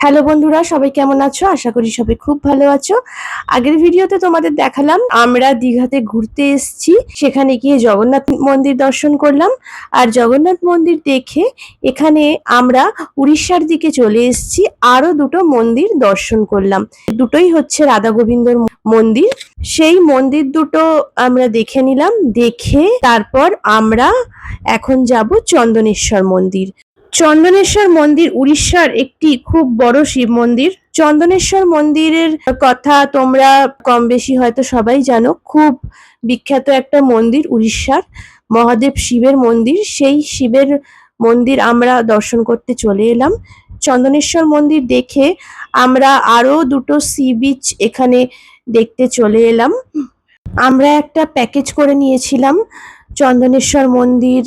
Hello বন্ধুরা, সবাই কেমন আছো? আশা করি সবাই খুব ভালো আছো। আগের ভিডিওতে তোমাদের দেখালাম, আমরা দীঘাতে ঘুরতে এসেছি। সেখানে গিয়ে জগন্নাথ মন্দির দর্শন করলাম। আর জগন্নাথ মন্দির দেখে এখানে আমরা উড়িষ্যার দিকে চলে এসেছি। আরও দুটো মন্দির দর্শন করলাম। দুটোই হচ্ছে রাধা গোবিন্দর মন্দির। সেই মন্দির দুটো আমরা দেখে নিলাম। দেখে তারপর আমরা এখন যাব চন্দনেশ্বর মন্দির। চন্দনেশ্বর মন্দির উড়িষ্যার একটি খুব বড় শিব মন্দির। চন্দনেশ্বর মন্দিরের কথা তোমরা কম বেশি হয়তো সবাই জানো। খুব বিখ্যাত একটা মন্দির উড়িষ্যার, মহাদেব শিবের মন্দির। সেই শিবের মন্দির আমরা দর্শন করতে চলে এলাম। চন্দনেশ্বর মন্দির দেখে আমরা আরও দুটো সি বিচ এখানে দেখতে চলে এলাম। আমরা একটা প্যাকেজ করে নিয়েছিলাম। চন্দনেশ্বর মন্দির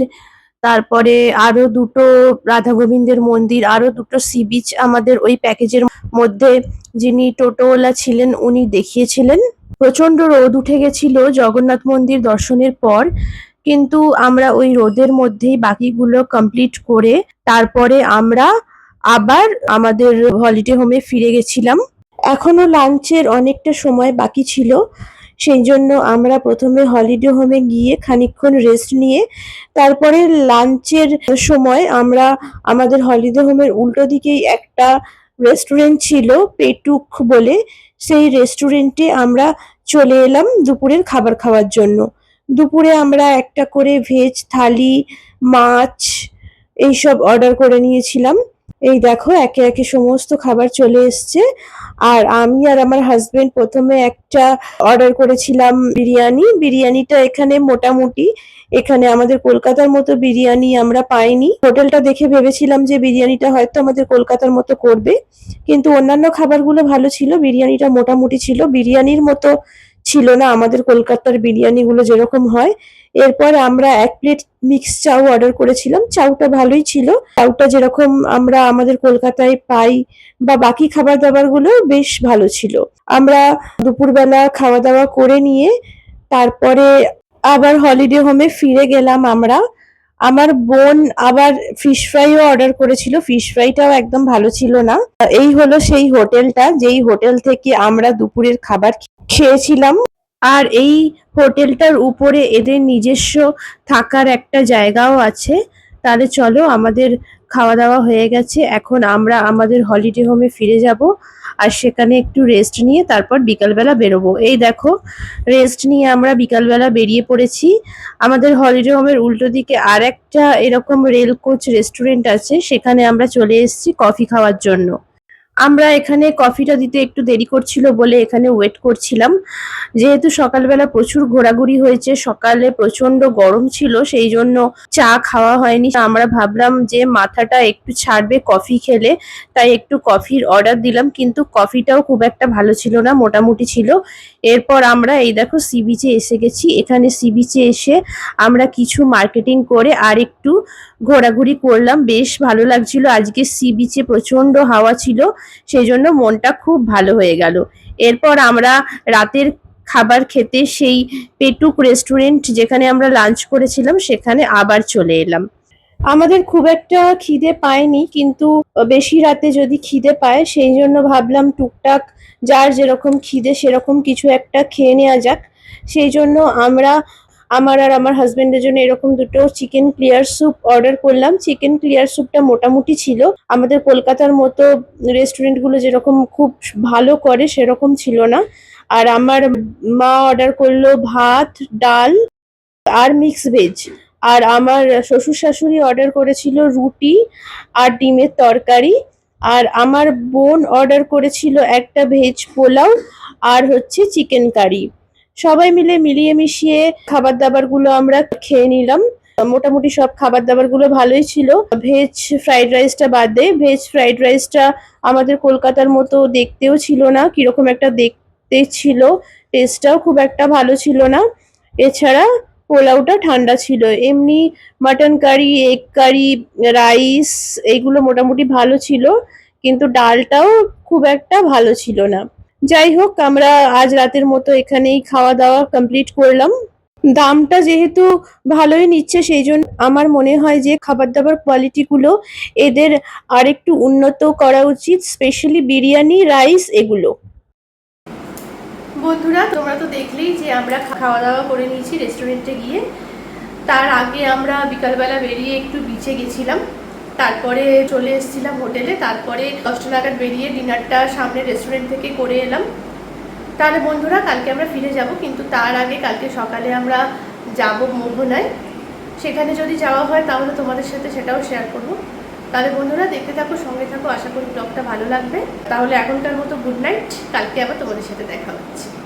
তারপরে আরও দুটো রাধা গোবিন্দের মন্দির, আরও দুটো সি বিচ আমাদের ওই প্যাকেজের মধ্যে যিনি টোটোওয়ালা ছিলেন উনি দেখিয়েছিলেন। প্রচণ্ড রোদ উঠে গেছিল জগন্নাথ মন্দির দর্শনের পর, কিন্তু আমরা ওই রোদের মধ্যেই বাকিগুলো কমপ্লিট করে তারপরে আমরা আবার আমাদের হলিডে হোমে ফিরে গেছিলাম। এখনও লাঞ্চের অনেকটা সময় বাকি ছিল। সেই জন্য আমরা প্রথমে হলিডে হোমে গিয়ে খানিকক্ষণ রেস্ট নিয়ে তারপরে লাঞ্চের সময় আমরা আমাদের হলিডে হোমের উল্টো দিকেই একটা রেস্টুরেন্ট ছিল, পেটুক বলে। সেই রেস্টুরেন্টে আমরা চলে এলাম দুপুরের খাবার খাওয়ার জন্য। দুপুরে আমরা একটা করে ভেজ থালি, মাছ এইসব অর্ডার করে নিয়েছিলাম। এই দেখো, একে একে সমস্ত খাবার চলে এসছে। আর আমি আর আমার হাজবেন্ড প্রথমে একটা অর্ডার করেছিলাম বিরিয়ানি। বিরিয়ানিটা এখানে মোটামুটি, এখানে আমাদের কলকাতার মতো বিরিয়ানি আমরা পাইনি। হোটেলটা দেখে ভেবেছিলাম যে বিরিয়ানিটা হয়তো আমাদের কলকাতার মতো করবে। কিন্তু অন্যান্য খাবারগুলো ভালো ছিল, বিরিয়ানিটা মোটামুটি ছিল। বিরিয়ানির মতো ছিল না। আমাদের কলকাতার বিরিয়ানিগুলো যেরকম হয়। এরপর আমরা এক প্লেট মিক্স চাউ অর্ডার করেছিলাম। চাউটা ভালোই ছিল। চাউটা যেরকম আমরা আমাদের কলকাতায় পাই বা বাকি খাবার দাবারগুলো বেশ ভালো ছিল। আমরা দুপুরবেলা খাওয়া দাওয়া করে নিয়ে তারপরে আবার হলিডে হোমে ফিরে গেলাম আমরা। আমার বোন আবার ফিশ ফ্রাইও অর্ডার করেছিল ফিশ ফ্রাইটাও একদম ভালো ছিল না। এই হলো সেই হোটেলটা, যেই হোটেল থেকে আমরা দুপুরের খাবার খেয়েছিলাম। আর এই হোটেলটার উপরে এদের নিজস্ব থাকার একটা জায়গাও আছে। তাহলে চলো আমাদের খাওয়া দাওয়া হয়ে গেছে। এখন আমরা আমাদের হলিডে হোমে ফিরে যাব আর সেখানে একটু রেস্ট নিয়ে তারপর বিকালবেলা বেরোবো। এই দেখো রেস্ট নিয়ে আমরা বিকালবেলা বেরিয়ে পড়েছি। আমাদের হলিডে হোমের উল্টো দিকে আর একটা এরকম রেল কোচ রেস্টুরেন্ট আছে। সেখানে আমরা চলে এসেছি কফি খাওয়ার জন্য। আমরা এখানে কফিটা দিতে একটু দেরি করছিল বলে এখানে ওয়েট করছিলাম। যেহেতু সকালবেলা প্রচুর ঘোরাঘুরি হয়েছে, সকালে প্রচণ্ড গরম ছিল, সেই জন্য চা খাওয়া হয়নি। আমরা ভাবলাম যে মাথাটা একটু ছাড়বে কফি খেলে, তাই একটু কফির অর্ডার দিলাম, কিন্তু কফিটাও খুব একটা ভালো ছিল না, মোটামুটি ছিল। এরপর আমরা এই দেখো সি বিচে এসে গেছি। এখানে সি বিচে এসে আমরা কিছু মার্কেটিং করে আর একটু ঘোরাঘুরি করলাম। বেশ ভালো লাগছিল। আজকে সি বিচে প্রচণ্ড হাওয়া ছিল। সেই জন্য মনটা খুব ভালো হয়ে গেল। এরপর আমরা রাতের খাবার খেতে সেই পেটুক রেস্টুরেন্ট যেখানে আমরা লাঞ্চ করেছিলাম, সেখানে আবার চলে এলাম। আমাদের খুব একটা খিদে পায়নি, কিন্তু বেশি রাতে যদি খিদে পায়, সেই জন্য ভাবলাম টুকটাক যার যেরকম খিদে সেরকম কিছু একটা খেয়ে নেওয়া যাক। সেই জন্য আমরা আমার আর আমার হাজবেন্ডের জন্য এরকম দুটো চিকেন ক্লিয়ার স্যুপ অর্ডার করলাম। চিকেন ক্লিয়ার স্যুপটা মোটামুটি ছিল। আমাদের কলকাতার মতো রেস্টুরেন্টগুলো যেরকম খুব ভালো করে সেরকম ছিল না। আর আমার মা অর্ডার করল ভাত, ডাল আর মিক্স ভেজ আর আমার শ্বশুর শাশুড়ি অর্ডার করেছিল রুটি আর ডিমের তরকারি। আর আমার বোন অর্ডার করেছিল একটা ভেজ পোলাও আর হচ্ছে চিকেন কারি সবাই মিলে মিলিয়ে মিশিয়ে খাবার দাবারগুলো আমরা খেয়ে নিলাম। মোটামুটি সব খাবার দাবারগুলো ভালোই ছিল। ভেজ ফ্রাইড রাইসটা বাদ দেয় ভেজ ফ্রাইড রাইসটা আমাদের কলকাতার মতো দেখতেও ছিল না, কীরকম একটা দেখতে ছিল। টেস্টটাও খুব একটা ভালো ছিল না। এছাড়া পোলাওটা ঠান্ডা ছিল। এমনি mutton curry, egg curry, rice এইগুলো মোটামুটি ভালো ছিল। কিন্তু ডালটাও খুব একটা ভালো ছিল না। যাই হোক, আমরা আজ রাতের মতো এখানেই খাওয়া দাওয়া কমপ্লিট করলাম। দামটা যেহেতু ভালোই নিচ্ছে, সেই জন্য আমার মনে হয় যে খাবার দাবার কোয়ালিটিগুলো এদের আরেকটু উন্নত করা উচিত স্পেশালি বিরিয়ানি রাইস এগুলো। বন্ধুরা, তোমরা তো দেখলেই যে আমরা খাওয়া দাওয়া করে নিয়েছি রেস্টুরেন্টে গিয়ে। তার আগে আমরা বিকালবেলা বেরিয়ে একটু বিচে গেছিলাম। তারপরে চলে এসেছিলাম হোটেলে, তারপরে দশটা নাগাদ বেরিয়ে ডিনারটা সামনে রেস্টুরেন্ট থেকে করে এলাম। তাহলে বন্ধুরা, কালকে আমরা ফিরে যাব, কিন্তু তার আগে কালকে সকালে আমরা যাব মোহনায়। সেখানে যদি যাওয়া হয়, তাহলে তোমাদের সাথে সেটাও শেয়ার করব। তাহলে বন্ধুরা, দেখতে থাকো, সঙ্গে থাকো, আশা করি ব্লগটা ভালো লাগবে। তাহলে এখনকার মতো গুড নাইট কালকে আবার তোমাদের সাথে দেখা হচ্ছে।